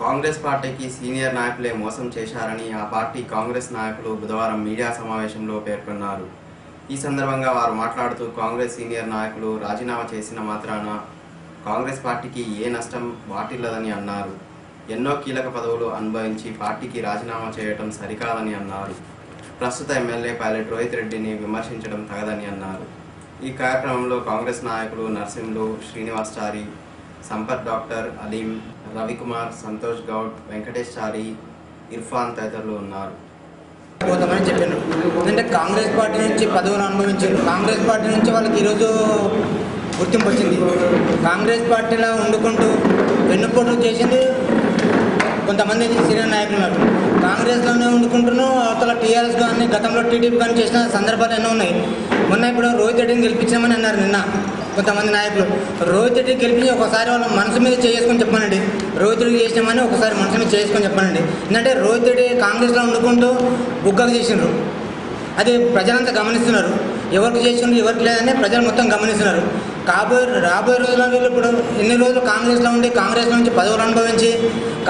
కాంగ్రెస్ పార్టీకి సీనియర్ నాయకులే మోసం చేశారని ఆ పార్టీ కాంగ్రెస్ నాయకులు బుధవారం మీడియా సమావేశంలో పేర్కొన్నారు. ఈ సందర్భంగా వారు మాట్లాడుతూ కాంగ్రెస్ సీనియర్ నాయకులు రాజీనామా చేసిన మాత్రాన కాంగ్రెస్ పార్టీకి ఏ నష్టం వాటిల్లదని అన్నారు. ఎన్నో కీలక పదవులు అనుభవించి పార్టీకి రాజీనామా చేయడం సరికాదని అన్నారు. ప్రస్తుత ఎమ్మెల్యే పైలట్ రోహిత్ రెడ్డిని విమర్శించడం తగదని అన్నారు. ఈ కార్యక్రమంలో కాంగ్రెస్ నాయకులు నర్సింహులు శ్రీనివాసారి సంపత్ డాక్టర్ అలీం రవికుమార్ సంతోష్ గౌడ్ వెంకటేశ్చారి ఇర్ఫాన్ తదితరులు ఉన్నారు. పోతామని చెప్పాను ఎందుకంటే కాంగ్రెస్ పార్టీ నుంచి పదవులు అనుభవించారు. కాంగ్రెస్ పార్టీ నుంచి వాళ్ళకి ఈరోజు గుర్తింపు వచ్చింది. కాంగ్రెస్ పార్టీలో వండుకుంటూ వెన్నుపోట్లు చేసింది కొంతమంది సీనియర్ నాయకులు ఉన్నారు కాంగ్రెస్లోనే వండుకుంటున్నాం అవతల టీఆర్ఎస్ కానీ గతంలో టీడీపీ కానీ చేసిన సందర్భాలు ఎన్నో ఉన్నాయి. మొన్న ఇప్పుడు రోహిత్ రెడ్డిని గెలిపించామని అన్నారు నిన్న. కొంతమంది నాయకులు రోహిత్ గెలిపి గెలిపించి ఒకసారి వాళ్ళ మనసు మీద చేసుకొని చెప్పానండి. రోహిత్ రెడ్డి చేసినామని ఒకసారి మనసు మీద చేసుకొని చెప్పానండి. ఎందుకంటే రోహిత్ రెడ్డి కాంగ్రెస్లో వండుకుంటూ బుగ్గకు చేసిండ్రు. అది ప్రజలంతా గమనిస్తున్నారు. ఎవరికి చేసిండ్రు ఎవరికి లేదని ప్రజలు మొత్తం గమనిస్తున్నారు. కాబోయే రాబోయే రోజుల్లో వీళ్ళు ఇప్పుడు ఎన్ని రోజులు కాంగ్రెస్లో ఉండి కాంగ్రెస్ నుంచి పదవులు అనుభవించి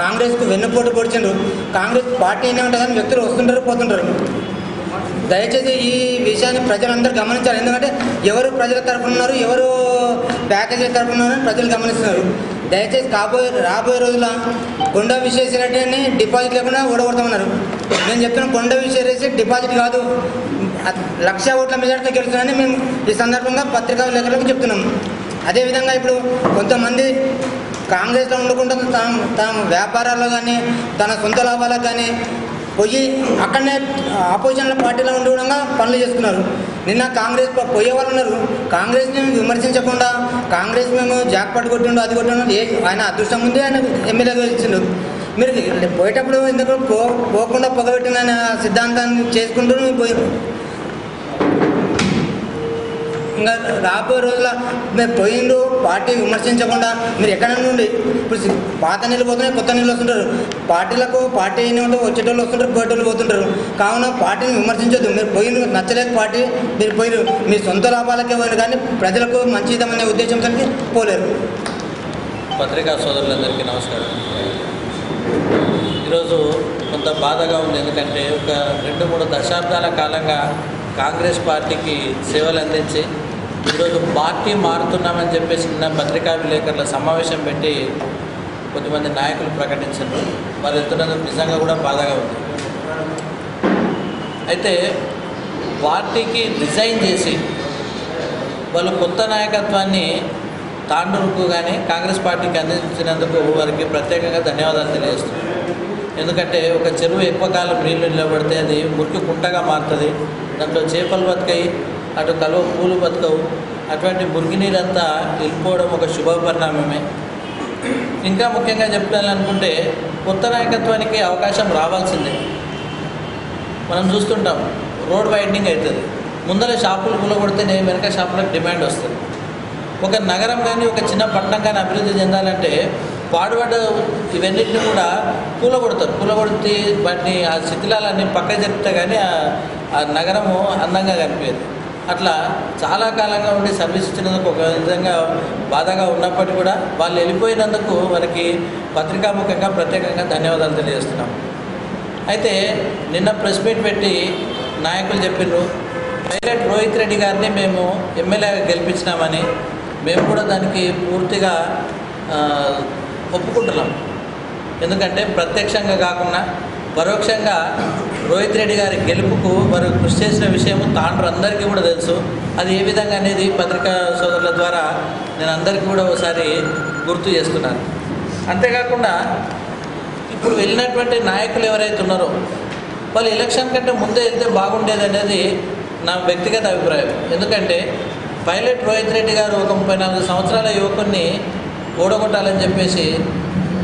కాంగ్రెస్కు వెన్నుపోటు పొడిచిండ్రు. కాంగ్రెస్ పార్టీ అయినా ఉంటుందని వ్యక్తులు వస్తుంటారు పోతుంటారు. దయచేసి ఈ విషయాన్ని ప్రజలందరూ గమనించాలి. ఎందుకంటే ఎవరు ప్రజల తరఫున ఉన్నారు ఎవరు ప్యాకేజీ తరఫున ఉన్నారని ప్రజలు గమనిస్తున్నారు. దయచేసి కాబోయే రాబోయే రోజుల కొండ విశ్వేశ్వరరెడ్డిని డిపాజిట్ లేకుండా ఓడగొడతామన్నారు నేను చెప్తున్నా కొండ విశ్వేశ్వరరెడ్డి డిపాజిట్ కాదు. లక్ష ఓట్ల మెజార్టీతో గెలుస్తున్నారని మేము ఈ సందర్భంగా పత్రికా విలేకరులకు చెప్తున్నాం. అదేవిధంగా ఇప్పుడు కొంతమంది కాంగ్రెస్లో ఉండకుండా తాము తాము వ్యాపారాల్లో కానీ తన సొంత లాభాలకు కానీ పోయి అక్కడనే ఆపోజిషన్ల పార్టీలో ఉండి కూడా పనులు చేసుకున్నారు. నిన్న కాంగ్రెస్ పోయే వాళ్ళు ఉన్నారు. కాంగ్రెస్ని విమర్శించకుండా కాంగ్రెస్ మేము జాక్ కొట్టిండు అది కొట్టిండు ఏ ఆయన అదృష్టం ఉంది ఆయన ఎమ్మెల్యేగా గెలిచిండు మీరు పోయేటప్పుడు ఎందుకు పో పోకుండా పొగబెట్టిన సిద్ధాంతాన్ని చేసుకుంటూ పోయి ఇంకా రాబోయే రోజుల మీరు పోయిండు పార్టీ విమర్శించకుండా మీరు ఎక్కడ నుండి? ఇప్పుడు పాత నీళ్ళు పోతున్నాయి కొత్త నీళ్ళు వస్తుంటారు. పార్టీలకు పార్టీ అయిన వచ్చేటోళ్ళు వస్తుంటారు పోయేటోళ్ళు పోతుంటారు. కావున పార్టీని విమర్శించొద్దు. మీరు పోయిన నచ్చలేక పార్టీ మీరు పోయిన మీ సొంత లాభాలకే పోయిన కానీ ప్రజలకు మంచిదమనే ఉద్దేశంతో పోలేరు. పత్రికా సోదరులందరికీ నమస్కారం. ఈరోజు కొంత బాధగా ఉంది. ఎందుకంటే ఒక రెండు మూడు దశాబ్దాల కాలంగా కాంగ్రెస్ పార్టీకి సేవలు అందించి ఈరోజు పార్టీ మారుతున్నామని చెప్పేసి నిన్న పత్రికా విలేకరుల సమావేశం పెట్టి కొంతమంది నాయకులు ప్రకటించారు వారు వెళ్తున్నందుకు నిజంగా కూడా బాధగా ఉంది. అయితే పార్టీకి రిజైన్ చేసి వాళ్ళు కొత్త నాయకత్వాన్ని తాండూరుకు కానీ కాంగ్రెస్ పార్టీకి అందించినందుకు వారికి ప్రత్యేకంగా ధన్యవాదాలు తెలియజేస్తున్నాను ఎందుకంటే ఒక చెరువు ఎక్కువ కాలం నీళ్ళు నిలబడితే అది మురికి కుంటగా మారుతుంది. దాంట్లో చేపలు బతకాయి అటు కలువ పూలు బతకవు అటువంటి మురికి నీళ్ళంతా వెళ్ళిపోవడం ఒక శుభ పరిణామమే ఇంకా ముఖ్యంగా చెప్పాలనుకుంటే కొత్త నాయకత్వానికి అవకాశం రావాల్సిందే. మనం చూస్తుంటాం రోడ్ వైడనింగ్ అవుతుంది ముందర షాపులు కూలగొడితేనే వెనక షాపులకు డిమాండ్ వస్తుంది. ఒక నగరం కానీ ఒక చిన్న పట్టణం కానీ అభివృద్ధి చెందాలంటే పాడుబడ్డ ఇవన్నిటిని కూడా కూలగొడతారు. కూలగొడితే వాటిని ఆ శిథిలాలన్నీ పక్క చెప్తే కానీ ఆ- ఆ నగరము అందంగా కనిపించదు. అట్లా చాలా కాలంగా ఉండి సర్వీస్ ఇచ్చినందుకు ఒక విధంగా బాధగా ఉన్నప్పటికీ కూడా వాళ్ళు వెళ్ళిపోయినందుకు మనకి పత్రికాముఖంగా ప్రత్యేకంగా ధన్యవాదాలు తెలియజేస్తున్నాం. అయితే నిన్న ప్రెస్ మీట్ పెట్టి నాయకులు చెప్పిండ్రు పైలట్ రోహిత్ రెడ్డి గారిని మేము ఎమ్మెల్యేగా గెలిపించినామని మేము కూడా దానికి పూర్తిగా ఒప్పుకుంటున్నాం. ఎందుకంటే ప్రత్యక్షంగా కాకుండా పరోక్షంగా రోహిత్ రెడ్డి గారి గెలుపుకు వారు కృషి చేసిన విషయం తాండ్రు అందరికీ కూడా తెలుసు. అది ఏ విధంగా అనేది పత్రికా సోదరుల ద్వారా నేను అందరికీ కూడా ఒకసారి గుర్తు చేస్తున్నాను. అంతేకాకుండా ఇప్పుడు వెళ్ళినటువంటి నాయకులు ఎవరైతే ఉన్నారో వాళ్ళు ఎలక్షన్ కంటే ముందే వెళ్తే బాగుండేది అనేది నా వ్యక్తిగత అభిప్రాయం. ఎందుకంటే పైలట్ రోహిత్ రెడ్డి గారు ఒక ముప్పై నాలుగు సంవత్సరాల యువకుడిని ఓడగొట్టాలని చెప్పేసి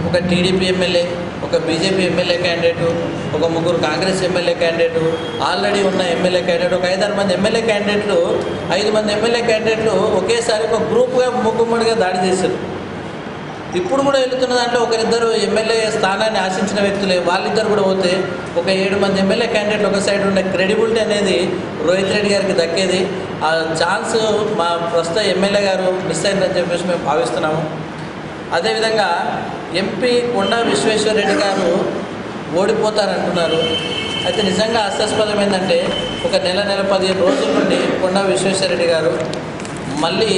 ఒక టీడీపీ ఎమ్మెల్యే ఒక బీజేపీ ఎమ్మెల్యే క్యాండిడేటు ఒక ముగ్గురు కాంగ్రెస్ ఎమ్మెల్యే క్యాండిడేటు ఆల్రెడీ ఉన్న ఎమ్మెల్యే క్యాండిడేట్ ఒక ఐదారు మంది ఎమ్మెల్యే క్యాండిడేట్లు ఐదు మంది ఎమ్మెల్యే క్యాండిడేట్లు ఒకేసారి ఒక గ్రూప్గా ముగ్గుమ్మడిగా దాడి చేశారు. ఇప్పుడు కూడా వెళుతున్న దాంట్లో ఒకరిద్దరు ఎమ్మెల్యే స్థానాన్ని ఆశించిన వ్యక్తులే వాళ్ళిద్దరు కూడా పోతే ఒక ఏడు మంది ఎమ్మెల్యే క్యాండిడేట్లు ఒక సైడ్ ఉండే క్రెడిబిలిటీ అనేది రోహిత్ రెడ్డి గారికి దక్కేది. ఆ ఛాన్స్ మా ప్రస్తుత ఎమ్మెల్యే గారు మిస్ అయిందని చెప్పేసి మేము భావిస్తున్నాము. అదేవిధంగా ఎంపీ కొండా విశ్వేశ్వరరెడ్డి గారు ఓడిపోతారంటున్నారు అయితే నిజంగా హాస్యాస్పదం ఏంటంటే ఒక నెల నెల పదిహేను రోజుల నుండి కొండా విశ్వేశ్వరరెడ్డి గారు మళ్ళీ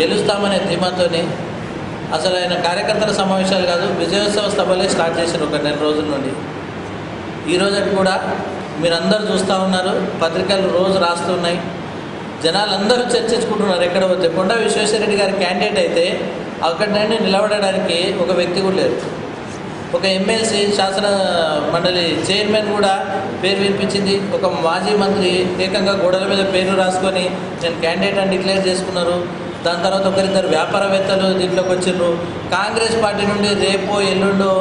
గెలుస్తామనే ధీమాతోని అసలు ఆయన కార్యకర్తల సమావేశాలు కాదు విజయోత్సవ సభలే స్టార్ట్ చేశారు ఒక నెల రోజుల నుండి. ఈ రోజు కూడా మీరందరూ చూస్తూ ఉన్నారు పత్రికలు రోజు రాస్తున్నాయి జనాలందరూ చర్చించుకుంటున్నారు ఎక్కడ పోతే. కొండా విశ్వేశ్వరరెడ్డి గారి క్యాండిడేట్ అయితే అక్కడ నుండి నిలబడడానికి ఒక వ్యక్తి కూడా లేరు. ఒక ఎమ్మెల్సీ శాసన మండలి చైర్మన్ కూడా పేరు వినిపించింది. ఒక మాజీ మంత్రి ఏకంగా గోడల మీద పేరు రాసుకొని నేను క్యాండిడేట్ అని డిక్లేర్ చేసుకున్నారు. దాని తర్వాత ఒకరిద్దరు వ్యాపారవేత్తలు దీంట్లోకి వచ్చిండ్రు కాంగ్రెస్ పార్టీ నుండి రేపో ఎల్లుండో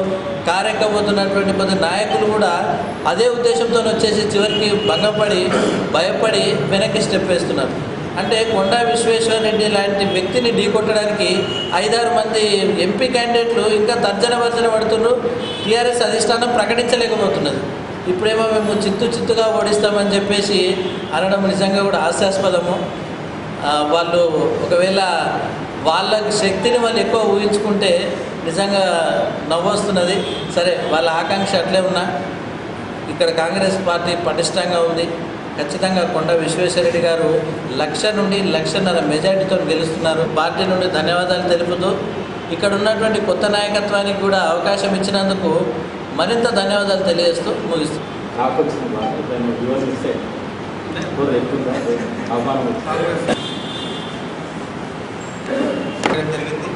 కారెక్కబోతున్నటువంటి కొంత నాయకులు కూడా అదే ఉద్దేశంతో వచ్చేసి చివరికి భంగపడి భయపడి వెనక్కి స్టెప్ వేస్తున్నారు. అంటే కొండా విశ్వేశ్వరరెడ్డి లాంటి వ్యక్తిని ఢీకొట్టడానికి ఐదారు మంది ఎంపీ క్యాండిడేట్లు ఇంకా తర్జన భర్జన పడుతున్నారు టీఆర్ఎస్ అధిష్టానం ప్రకటించలేకపోతున్నది. ఇప్పుడేమో మేము చిత్తు చిత్తుగా ఓడిస్తామని చెప్పేసి అనడం నిజంగా కూడా హాస్యాస్పదము. వాళ్ళు ఒకవేళ వాళ్ళ శక్తిని వాళ్ళు ఎక్కువ ఊహించుకుంటే నిజంగా నవ్వొస్తున్నది. సరే వాళ్ళ ఆకాంక్ష అట్లే ఉన్నా. ఇక్కడ కాంగ్రెస్ పార్టీ పటిష్టంగా ఉంది. ఖచ్చితంగా కొండ విశ్వేశ్వరరెడ్డి గారు లక్ష నుండి లక్షన్నర మెజార్టీతో గెలుస్తున్నారు. పార్టీ నుండి ధన్యవాదాలు తెలుపుతూ ఇక్కడ ఉన్నటువంటి కొత్త నాయకత్వానికి కూడా అవకాశం ఇచ్చినందుకు మరింత ధన్యవాదాలు తెలియజేస్తూ ముగిస్తున్నాను జరిగింది.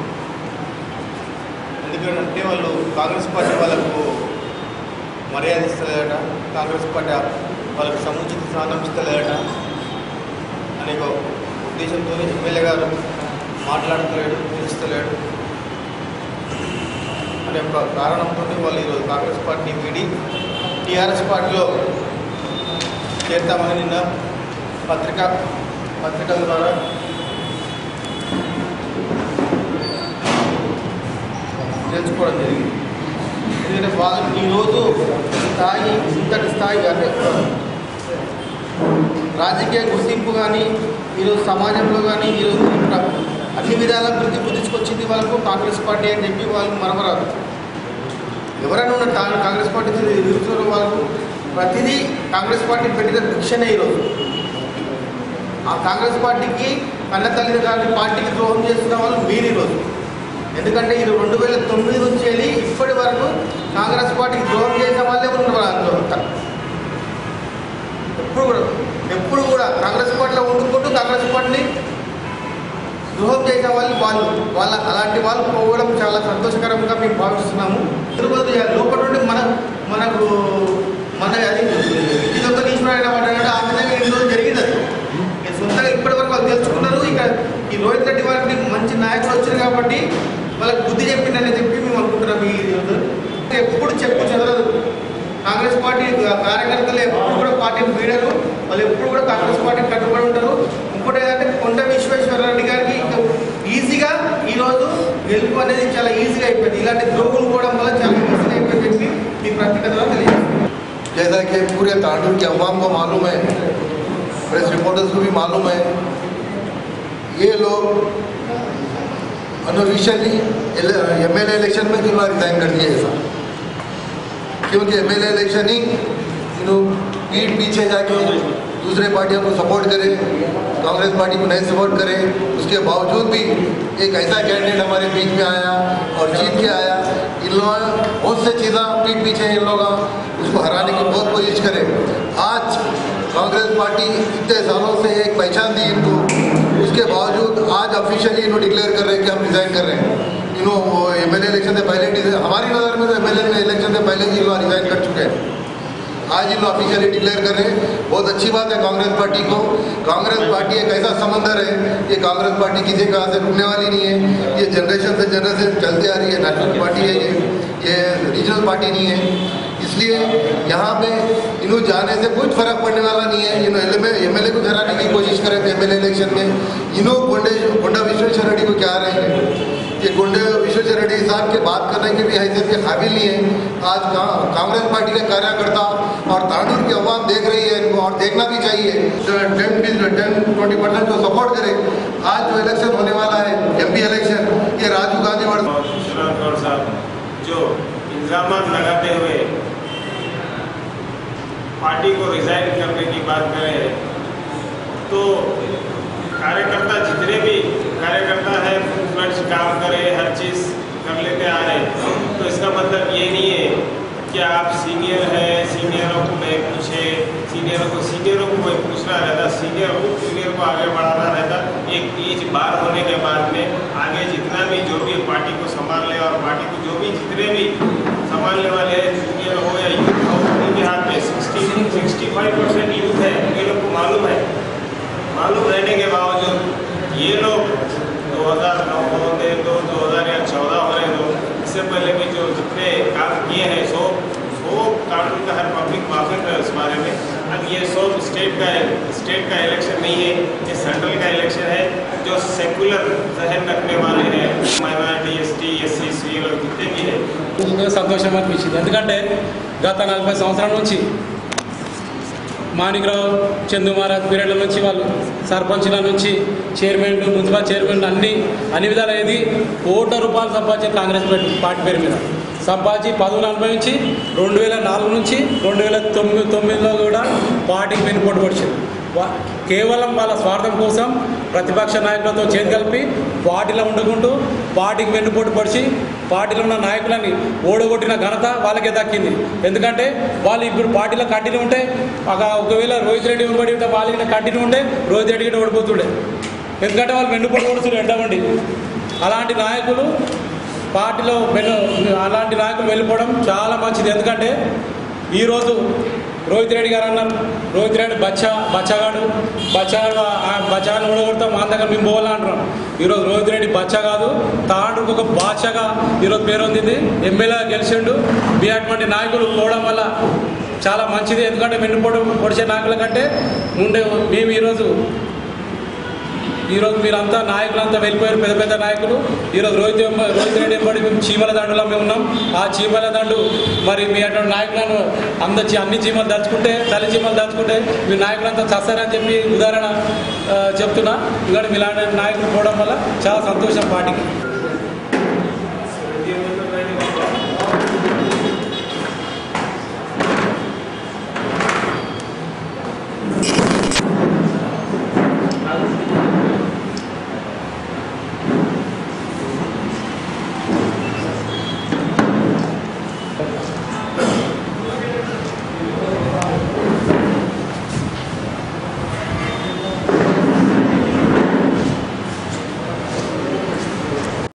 ఎందుకంటే వాళ్ళు కాంగ్రెస్ పార్టీ వాళ్ళకు మర్యాద ఇస్తలేదట కాంగ్రెస్ పార్టీ వాళ్ళకు సముచిత స్థానం ఇస్తలేదట అనే ఒక ఉద్దేశంతో ఎమ్మెల్యే గారు మాట్లాడతలేడు పిలుస్తలేడు అనే ఒక కారణంతో వాళ్ళు ఈరోజు కాంగ్రెస్ పార్టీ వీడి టీఆర్ఎస్ పార్టీలో చేరుతామని నిన్న పత్రిక పత్రికల ద్వారా తెలుసుకోవడం జరిగింది. ఎందుకంటే వాళ్ళు ఈరోజు స్థాయి ఇంతటి స్థాయి కానీ రాజకీయ గుర్తింపు కానీ ఈరోజు సమాజంలో కానీ ఈరోజు అన్ని విధాల గుర్తింపు తీసుకొచ్చింది వాళ్ళకు కాంగ్రెస్ పార్టీ అని చెప్పి వాళ్ళు మరమరాదు ఎవరైనా ఉన్న కాంగ్రెస్ పార్టీ నిరుతున్న వాళ్ళకు ప్రతిదీ కాంగ్రెస్ పార్టీ పెట్టిన భిక్షనే ఈరోజు. ఆ కాంగ్రెస్ పార్టీకి కన్న తల్లి పార్టీకి ద్రోహం చేస్తున్న వాళ్ళు మీరు ఈరోజు. ఎందుకంటే ఇది రెండు వేల తొమ్మిది నుంచి వెళ్ళి ఇప్పటి వరకు కాంగ్రెస్ పార్టీకి ద్రోహం చేసిన వాళ్ళే ఉన్నారు అందులో అంతా. ఎప్పుడు కూడా ఎప్పుడు కూడా కాంగ్రెస్ పార్టీలో ఉండుకుంటూ కాంగ్రెస్ పార్టీని ద్రోహం చేసే వాళ్ళు వాళ్ళు. వాళ్ళ అలాంటి వాళ్ళు పోవడం చాలా సంతోషకరంగా మేము భావిస్తున్నాము. తిరుపతి లోపల నుండి మన మనకు మన అది ఇంటి దొంగ తీసుకురాయడం అంటే ఆ విధంగా ఎన్నో జరిగింది అది. సొంతంగా ఇప్పటి వరకు వాళ్ళు తెలుసుకున్నారు. ఇక ఈ రోహిత్ రెడ్డి వారికి మంచి నాయకులు వచ్చారు కాబట్టి వాళ్ళకి బుద్ధి చెప్పిందని చెప్పి మేము అనుకుంటున్నాం ఈ రోజు. ఎప్పుడు చెప్పు చదవదు. కాంగ్రెస్ పార్టీ కార్యకర్తలు ఎప్పుడు కూడా పార్టీని వీడరు వాళ్ళు ఎప్పుడు కూడా కాంగ్రెస్ పార్టీకి కట్టుబడి ఉంటారు ఇంకోటి ఏంటంటే కొండ విశ్వేశ్వరరెడ్డి గారికి ఇంకా ఈజీగా ఈరోజు గెలుపు అనేది చాలా ఈజీగా అయిపోయింది ఇలాంటి ద్రోగులు కూడా వల్ల చాలా ఈజీగా అయిపోయింది చెప్పి మీ ప్రత్యేకత తెలియజేస్తుంది जैसा कि पूरे तांडुर के अवाम को मालूम है प्रेस रिपोर्टर्स को भी मालूम है ये लोग अनऑफिशियली एम एल इलेक्शन में क्यों रिजाइन कर दिए ऐसा क्योंकि एम एल इलेक्शन ही पीठ पीछे जाके दूसरे पार्टियों को सपोर्ट करें, कांग्रेस पार्टी को नहीं सपोर्ट करें। उसके बावजूद भी एक ऐसा कैंडिडेट हमारे बीच में आया और जीत के आया। इन लोगों बहुत से चीज़ा पीठ पीछे इन लोग उसको हराने की बहुत कोशिश करें। आज कांग्रेस पार्टी इतने सालों से एक पहचान दी इनको। उसके बावजूद आज ऑफिशियली इन्हों डिक्लेयर कर रहे हैं कि हम रिजाइन कर रहे हैं। इन्हों एम एल इलेक्शन से पहले हमारी नज़र में तो एम एल इलेक्शन से पहले ही लोग रिजाइन कर चुके हैं। आज इन ऑफिशियली डिक्लेयर कर रहे हैं। बहुत अच्छी बात है कांग्रेस पार्टी को। कांग्रेस पार्टी एक ऐसा समंदर है ये कांग्रेस पार्टी किसी कहाँ से रुकने वाली नहीं है। ये जनरेशन से जनरेशन चलती आ रही है नेशनल पार्टी है ये। ये रीजनल पार्टी नहीं है। इसलिए यहाँ पे इन्हों जाने से कुछ फ़र्क पड़ने वाला नहीं है। इन एम एल को हराने की कोशिश करे थे एम एल इलेक्शन में इन्हों गोंडे गोंडा विश्वेश्वर रेड्डी को क्या रहेंगे ये गोंडे विश्वेश्वर रेड्डी साहब के बात करने की भी हैसियत के काबिल नहीं है। आज का, कांग्रेस पार्टी के कार्यकर्ता और तांडूर की अवाम देख रही है इनको और देखना भी चाहिए। टेन टेन ट्वेंटी परसेंट जो सपोर्ट करे। आज जो इलेक्शन होने वाला है एम पी इलेक्शन ये राजीव गांधी साहब जो इल्ज़ाम लगाते हुए पार्टी को रिजाइन करने की बात करें तो कार्यकर्ता जितने भी कार्यकर्ता है फ्रंट काम करे, हर चीज़ कर लेते आ रहे तो इसका मतलब ये नहीं है कि आप सीनियर है सीनियरों को नहीं पूछे सीनियरों को सीनियरों को कोई पूछना रहता सीनियर को सीनियर को आगे बढ़ाना रहता, एक एज बार होने के बाद में आगे जितना भी जो भी पार्टी को संभाल ले और पार्टी को जो भी जितने भी संभालने वाले ఇంకా సంతోషం అనిపించింది. ఎందుకంటే గత నలభై సంవత్సరాల నుంచి మాణికరావు చందు మహారాజ్ పీరియడ్ల నుంచి వాళ్ళు సర్పంచ్ల నుంచి చైర్మన్లు మున్సిపల్ చైర్మన్లు అన్ని అన్ని విధాలు ఏది కోట్ల రూపాయలు సంపాదించిన కాంగ్రెస్ పార్టీ పేరు మీద. సంపాదించి పదవులు అనుభవించి రెండు వేల నాలుగు నుంచి రెండు వేల తొమ్మిది తొమ్మిదిలో కూడా పార్టీకి వెనుపోటు పడిచింది. కేవలం వాళ్ళ స్వార్థం కోసం ప్రతిపక్ష నాయకులతో చేతి కలిపి పార్టీలో ఉండకుంటూ పార్టీకి వెన్నుపోటు పడిచి పార్టీలో ఉన్న నాయకులని ఓడగొట్టిన ఘనత వాళ్ళకే దక్కింది. ఎందుకంటే వాళ్ళు ఇప్పుడు పార్టీలో కంటిన్యూ ఉంటే ఒక ఒకవేళ రోహిత్ రెడ్డి ఓడిపడి ఉంటే వాళ్ళకి కంటిన్యూ ఉంటే రోహిత్ రెడ్డి కూడా ఓడిపోతుండే. ఎందుకంటే వాళ్ళు వెన్నుపోటు పడుతున్నారు ఎండవండి అలాంటి నాయకులు పార్టీలో అలాంటి నాయకులు వెళ్ళిపోవడం చాలా మంచిది. ఎందుకంటే ఈరోజు రోహిత్ రెడ్డి గారు అన్నారు. రోహిత్ రెడ్డి బచ్చా బచ్చగాడు. బచ్చగాడు ఆ బచ్చగాని ఓడగొడతాం మా దగ్గర మేము పోవాలని అంటున్నాం ఈరోజు రోహిత్ రెడ్డి బచ్చా కాదు తాండ్రుకు ఒక బాచగా ఈరోజు పేరు పొందింది ఎమ్మెల్యే గెలిచిండు. మీ అటువంటి నాయకులు పోవడం వల్ల చాలా మంచిది. ఎందుకంటే వెన్నుపోటు పొడిచే నాయకుల కంటే ముందే మేము ఈరోజు ఈరోజు మీరంతా నాయకులంతా వెళ్ళిపోయారు పెద్ద పెద్ద నాయకులు. ఈరోజు రోహిత్ రోహిత్ రెడ్డి వెంబడి మేము చీమల దండులో మేము ఉన్నాం. ఆ చీమల దండు మరి మీ అటువంటి నాయకులను అంద చీ- అన్ని చీమలు దలుచుకుంటే తల్లి చీమలు దలుచుకుంటే మీ నాయకులంతా చస్తారని చెప్పి ఉదాహరణ చెప్తున్నా. ఇలాంటి మీలాంటి నాయకులు పోవడం వల్ల చాలా సంతోషం పార్టీకి